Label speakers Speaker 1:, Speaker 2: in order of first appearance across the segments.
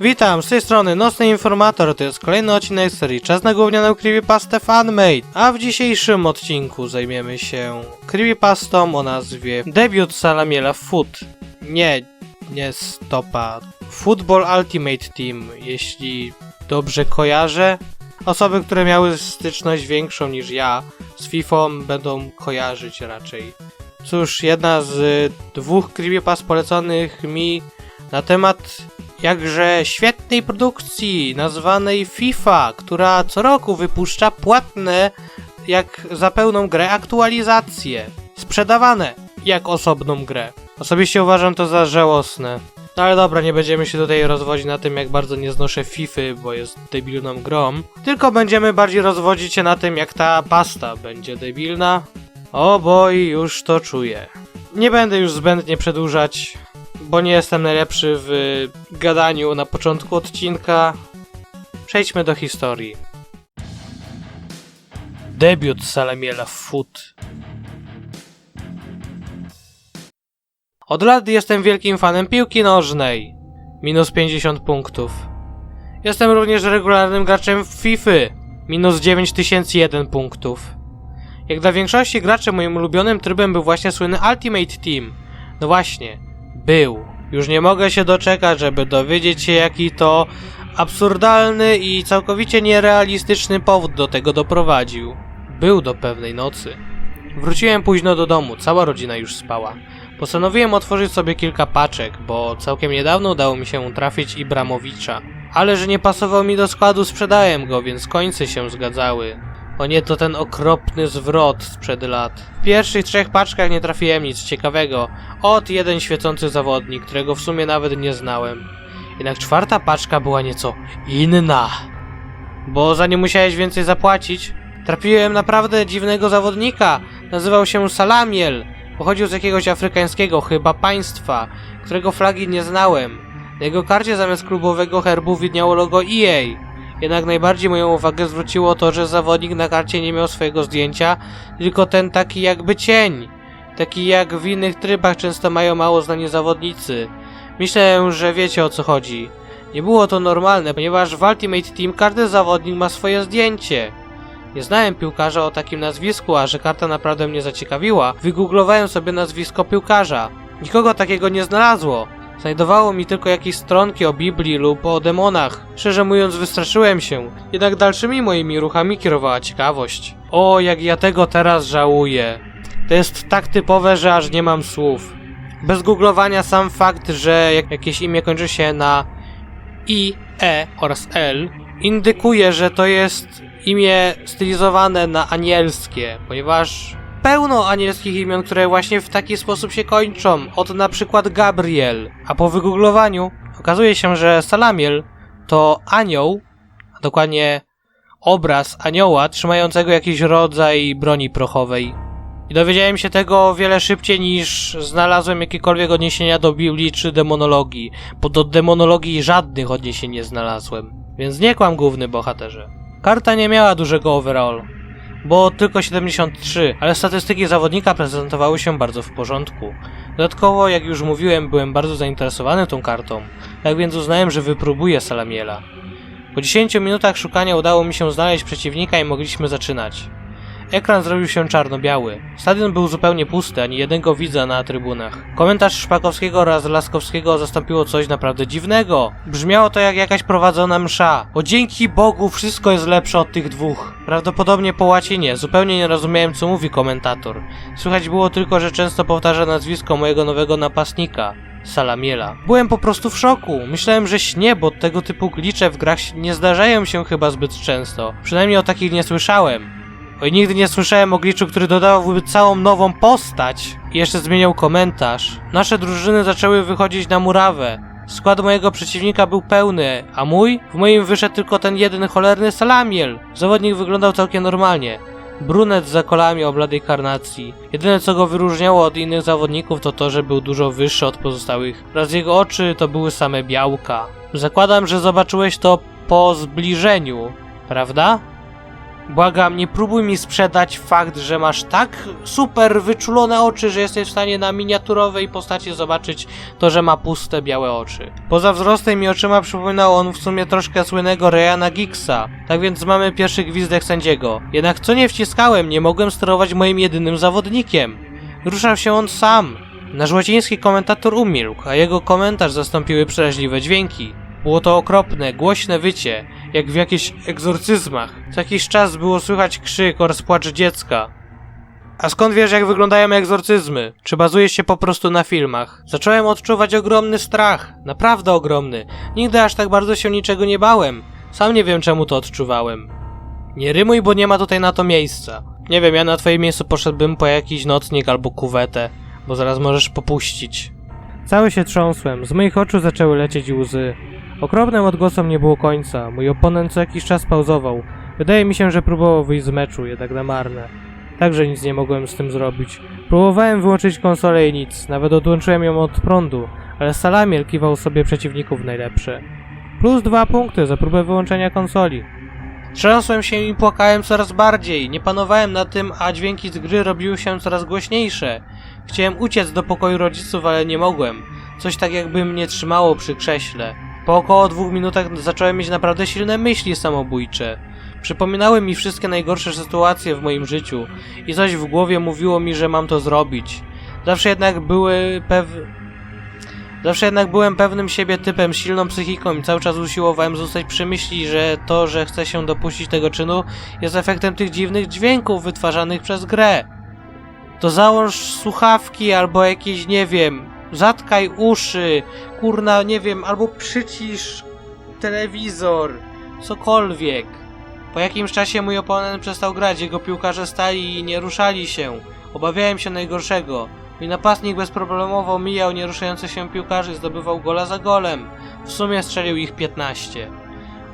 Speaker 1: Witam, z tej strony Nocny Informator, to jest kolejny odcinek serii Czas na gównianą creepypastę fanmade, a w dzisiejszym odcinku zajmiemy się creepypastą o nazwie Debiut Salamiela Foot. Nie, nie stopa. Football Ultimate Team, jeśli dobrze kojarzę. Osoby, które miały styczność większą niż ja z FIFA będą kojarzyć raczej. Cóż, jedna z dwóch creepypast poleconych mi na temat jakże świetnej produkcji nazwanej FIFA, która co roku wypuszcza płatne jak za pełną grę aktualizacje, sprzedawane jak osobną grę. Osobiście uważam to za żałosne. No ale dobra, nie będziemy się tutaj rozwodzić na tym, jak bardzo nie znoszę FIFA, bo jest debilną grą. Tylko będziemy bardziej rozwodzić się na tym, jak ta pasta będzie debilna. O boj, już to czuję. Nie będę już zbędnie przedłużać, bo nie jestem najlepszy w gadaniu na początku odcinka. Przejdźmy do historii. Debiut Salamiela Foot. Od lat jestem wielkim fanem piłki nożnej. Minus 50 punktów. Jestem również regularnym graczem w FIFA. Minus 9001 punktów. Jak dla większości graczy moim ulubionym trybem był właśnie słynny Ultimate Team. No właśnie, był. Już nie mogę się doczekać, żeby dowiedzieć się jaki to absurdalny i całkowicie nierealistyczny powód do tego doprowadził. Był do pewnej nocy. Wróciłem późno do domu, cała rodzina już spała. Postanowiłem otworzyć sobie kilka paczek, bo całkiem niedawno udało mi się trafić Ibramowicza. Ale że nie pasował mi do składu, sprzedałem go, więc końce się zgadzały. O nie, to ten okropny zwrot sprzed lat. W pierwszych trzech paczkach nie trafiłem nic ciekawego. Od jeden świecący zawodnik, którego w sumie nawet nie znałem. Jednak czwarta paczka była nieco inna. Bo za nie musiałeś więcej zapłacić. Trafiłem naprawdę dziwnego zawodnika. Nazywał się Salamiel. Pochodził z jakiegoś afrykańskiego chyba państwa, którego flagi nie znałem. Na jego karcie zamiast klubowego herbu widniało logo EA. Jednak najbardziej moją uwagę zwróciło to, że zawodnik na karcie nie miał swojego zdjęcia, tylko ten taki jakby cień. Taki jak w innych trybach często mają mało znani zawodnicy. Myślę, że wiecie o co chodzi. Nie było to normalne, ponieważ w Ultimate Team każdy zawodnik ma swoje zdjęcie. Nie znałem piłkarza o takim nazwisku, a że karta naprawdę mnie zaciekawiła, wygooglowałem sobie nazwisko piłkarza. Nikogo takiego nie znalazło. Znajdowało mi tylko jakieś stronki o Biblii lub o demonach. Szczerze mówiąc, wystraszyłem się. Jednak dalszymi moimi ruchami kierowała ciekawość. O, jak ja tego teraz żałuję. To jest tak typowe, że aż nie mam słów. Bez googlowania sam fakt, że jak jakieś imię kończy się na I, E oraz L, indykuje, że to jest imię stylizowane na anielskie, ponieważ pełno anielskich imion, które właśnie w taki sposób się kończą, od na przykład Gabriel, a po wygooglowaniu okazuje się, że Salamiel to anioł, a dokładnie obraz anioła trzymającego jakiś rodzaj broni prochowej. I dowiedziałem się tego wiele szybciej niż znalazłem jakiekolwiek odniesienia do Biblii czy demonologii, bo do demonologii żadnych odniesień nie znalazłem. Więc nie kłam główny bohaterze. Karta nie miała dużego overall, bo tylko 73, ale statystyki zawodnika prezentowały się bardzo w porządku. Dodatkowo, jak już mówiłem, byłem bardzo zainteresowany tą kartą, tak więc uznałem, że wypróbuję Salamiela. Po 10 minutach szukania udało mi się znaleźć przeciwnika i mogliśmy zaczynać. Ekran zrobił się czarno-biały. Stadion był zupełnie pusty, ani jednego widza na trybunach. Komentarz Szpakowskiego oraz Laskowskiego zastąpiło coś naprawdę dziwnego. Brzmiało to jak jakaś prowadzona msza. O dzięki Bogu wszystko jest lepsze od tych dwóch. Prawdopodobnie po łacinie, zupełnie nie rozumiałem co mówi komentator. Słychać było tylko, że często powtarza nazwisko mojego nowego napastnika. Salamiela. Byłem po prostu w szoku. Myślałem, że śnie, bo tego typu glicze w grach nie zdarzają się chyba zbyt często. Przynajmniej o takich nie słyszałem. Nigdy nie słyszałem o glitchu, który dodawałby całą nową postać. I jeszcze zmieniał komentarz. Nasze drużyny zaczęły wychodzić na murawę. Skład mojego przeciwnika był pełny, a mój? W moim wyszedł tylko ten jeden cholerny salamiel. Zawodnik wyglądał całkiem normalnie. Brunet z zakolami o bladej karnacji. Jedyne co go wyróżniało od innych zawodników to to, że był dużo wyższy od pozostałych. Raz jego oczy to były same białka. Zakładam, że zobaczyłeś to po zbliżeniu, prawda? Błagam, nie próbuj mi sprzedać fakt, że masz tak super wyczulone oczy, że jesteś w stanie na miniaturowej postaci zobaczyć to, że ma puste białe oczy. Poza wzrostem i oczyma przypominał on w sumie troszkę słynnego Ryana Giggsa. Tak więc mamy pierwszy gwizdek sędziego. Jednak co nie wciskałem, nie mogłem sterować moim jedynym zawodnikiem. Ruszał się on sam. Nasz łaciński komentator umilkł, a jego komentarz zastąpiły przeraźliwe dźwięki. Było to okropne, głośne wycie, jak w jakichś egzorcyzmach. Co jakiś czas było słychać krzyk oraz płacz dziecka. A skąd wiesz, jak wyglądają egzorcyzmy? Czy bazujesz się po prostu na filmach? Zacząłem odczuwać ogromny strach. Naprawdę ogromny. Nigdy aż tak bardzo się niczego nie bałem. Sam nie wiem, czemu to odczuwałem. Nie rymuj, bo nie ma tutaj na to miejsca. Nie wiem, ja na twoim miejscu poszedłbym po jakiś nocnik albo kuwetę, bo zaraz możesz popuścić. Cały się trząsłem, z moich oczu zaczęły lecieć łzy. Okropnym odgłosom nie było końca, mój oponent co jakiś czas pauzował. Wydaje mi się, że próbował wyjść z meczu, jednak na marne. Także nic nie mogłem z tym zrobić. Próbowałem wyłączyć konsolę i nic, nawet odłączyłem ją od prądu, ale Salamiel kiwał sobie przeciwników najlepsze. Plus dwa punkty za próbę wyłączenia konsoli. Trzęsłem się i płakałem coraz bardziej. Nie panowałem na tym, a dźwięki z gry robiły się coraz głośniejsze. Chciałem uciec do pokoju rodziców, ale nie mogłem. Coś tak jakby mnie trzymało przy krześle. Po około dwóch minutach zacząłem mieć naprawdę silne myśli samobójcze. Przypominały mi wszystkie najgorsze sytuacje w moim życiu i coś w głowie mówiło mi, że mam to zrobić. Zawsze jednak były pew... Zawsze jednak byłem pewnym siebie typem, silną psychiką i cały czas usiłowałem zostać przy myśli, że to, że chcę się dopuścić tego czynu, jest efektem tych dziwnych dźwięków wytwarzanych przez grę. To załóż słuchawki albo jakieś, nie wiem, zatkaj uszy, kurna, nie wiem, albo przycisz telewizor, cokolwiek. Po jakimś czasie mój oponent przestał grać, jego piłkarze stali i nie ruszali się. Obawiałem się najgorszego. Mój napastnik bezproblemowo mijał nieruszających się piłkarzy i zdobywał gola za golem. W sumie strzelił ich 15.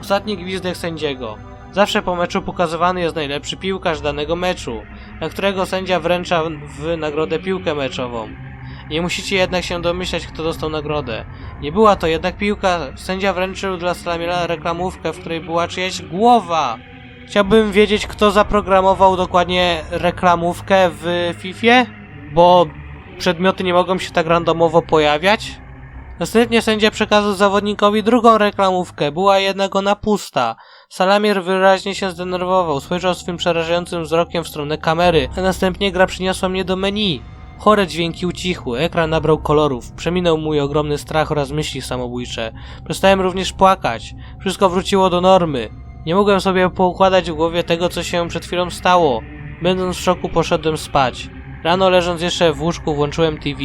Speaker 1: Ostatni gwizdek sędziego. Zawsze po meczu pokazywany jest najlepszy piłkarz danego meczu, na którego sędzia wręcza w nagrodę piłkę meczową. Nie musicie jednak się domyślać, kto dostał nagrodę. Nie była to jednak piłka, sędzia wręczył dla Slamiela reklamówkę, w której była czyjaś głowa. Chciałbym wiedzieć, kto zaprogramował dokładnie reklamówkę w FIFA, bo przedmioty nie mogą się tak randomowo pojawiać. Następnie sędzia przekazał zawodnikowi drugą reklamówkę, była jednak ona pusta. Salamier wyraźnie się zdenerwował, spojrzał swym przerażającym wzrokiem w stronę kamery, a następnie gra przyniosła mnie do menu. Chore dźwięki ucichły, ekran nabrał kolorów, przeminął mój ogromny strach oraz myśli samobójcze. Przestałem również płakać. Wszystko wróciło do normy. Nie mogłem sobie poukładać w głowie tego, co się przed chwilą stało. Będąc w szoku, poszedłem spać. Rano leżąc jeszcze w łóżku włączyłem TV.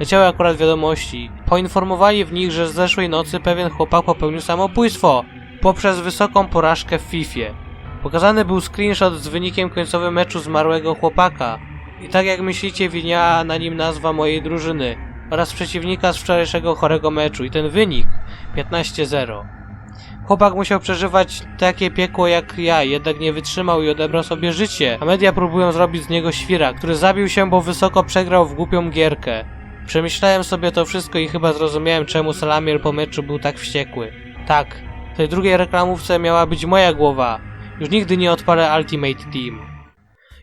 Speaker 1: Leciały akurat wiadomości. Poinformowali w nich, że z zeszłej nocy pewien chłopak popełnił samobójstwo poprzez wysoką porażkę w FIFA. Pokazany był screenshot z wynikiem końcowym meczu zmarłego chłopaka. I tak jak myślicie, winiała na nim nazwa mojej drużyny oraz przeciwnika z wczorajszego chorego meczu i ten wynik 15-0. Chłopak musiał przeżywać takie piekło jak ja, jednak nie wytrzymał i odebrał sobie życie, a media próbują zrobić z niego świra, który zabił się, bo wysoko przegrał w głupią gierkę. Przemyślałem sobie to wszystko i chyba zrozumiałem, czemu Salamiel po meczu był tak wściekły. Tak, w tej drugiej reklamówce miała być moja głowa. Już nigdy nie odpalę Ultimate Team.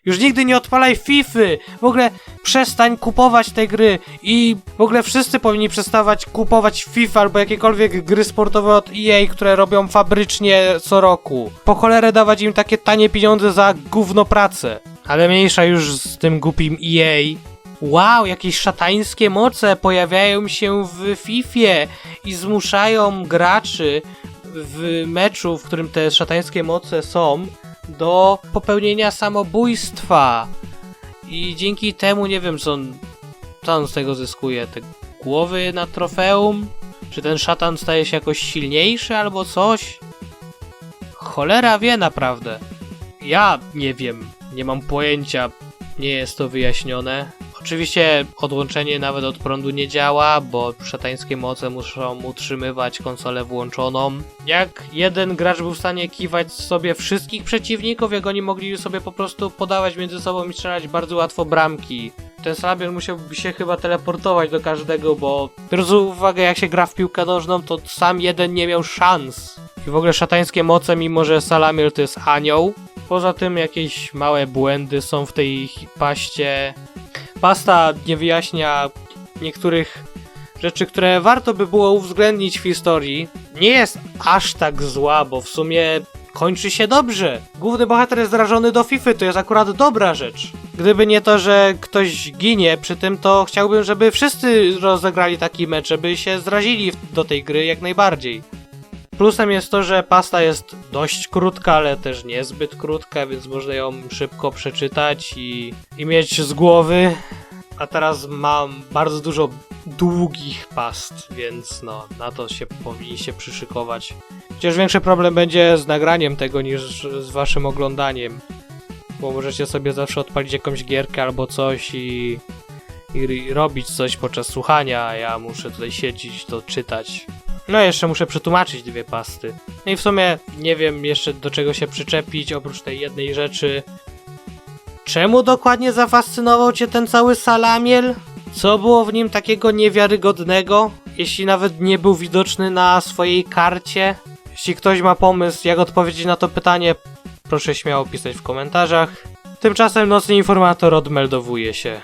Speaker 1: Już nigdy nie odpalaj Fify! W ogóle przestań kupować te gry i w ogóle wszyscy powinni przestawać kupować FIFA albo jakiekolwiek gry sportowe od EA, które robią fabrycznie co roku. Po cholerę dawać im takie tanie pieniądze za gówno pracę. Ale mniejsza już z tym głupim EA. Wow, jakieś szatańskie moce pojawiają się w FIFA i zmuszają graczy w meczu, w którym te szatańskie moce są, do popełnienia samobójstwa. I dzięki temu nie wiem, co on, co on z tego zyskuje. Te głowy na trofeum? Czy ten szatan staje się jakoś silniejszy albo coś? Cholera wie naprawdę. Ja nie wiem, nie mam pojęcia, nie jest to wyjaśnione. Oczywiście odłączenie nawet od prądu nie działa, bo szatańskie moce muszą utrzymywać konsolę włączoną. Jak jeden gracz był w stanie kiwać sobie wszystkich przeciwników, jak oni mogli sobie po prostu podawać między sobą i strzelać bardzo łatwo bramki. Ten Slabier musiałby się chyba teleportować do każdego, bo biorąc uwagę jak się gra w piłkę nożną, to sam jeden nie miał szans. I w ogóle szatańskie moce, mimo że Salamiel to jest anioł, Poza tym jakieś małe błędy są w tej paście. Pasta nie wyjaśnia niektórych rzeczy, które warto by było uwzględnić w historii. Nie jest aż tak zła, bo w sumie kończy się dobrze. Główny bohater jest zrażony do FIFA, to jest akurat dobra rzecz. Gdyby nie to, że ktoś ginie przy tym, to chciałbym, żeby wszyscy rozegrali taki mecz, żeby się zrazili do tej gry jak najbardziej. Plusem jest to, że pasta jest dość krótka, ale też niezbyt krótka, więc można ją szybko przeczytać i, i mieć z głowy. A teraz mam bardzo dużo długich past, więc no, na to się powinniście przyszykować. Chociaż większy problem będzie z nagraniem tego niż z waszym oglądaniem. Bo możecie sobie zawsze odpalić jakąś gierkę albo coś i, i robić coś podczas słuchania, a ja muszę tutaj siedzieć, to czytać. No jeszcze muszę przetłumaczyć dwie pasty. No i w sumie nie wiem jeszcze do czego się przyczepić oprócz tej jednej rzeczy. Czemu dokładnie zafascynował cię ten cały salamiel? Co było w nim takiego niewiarygodnego? Jeśli nawet nie był widoczny na swojej karcie? Jeśli ktoś ma pomysł, jak odpowiedzieć na to pytanie, proszę śmiało pisać w komentarzach. Tymczasem nocny informator odmeldowuje się.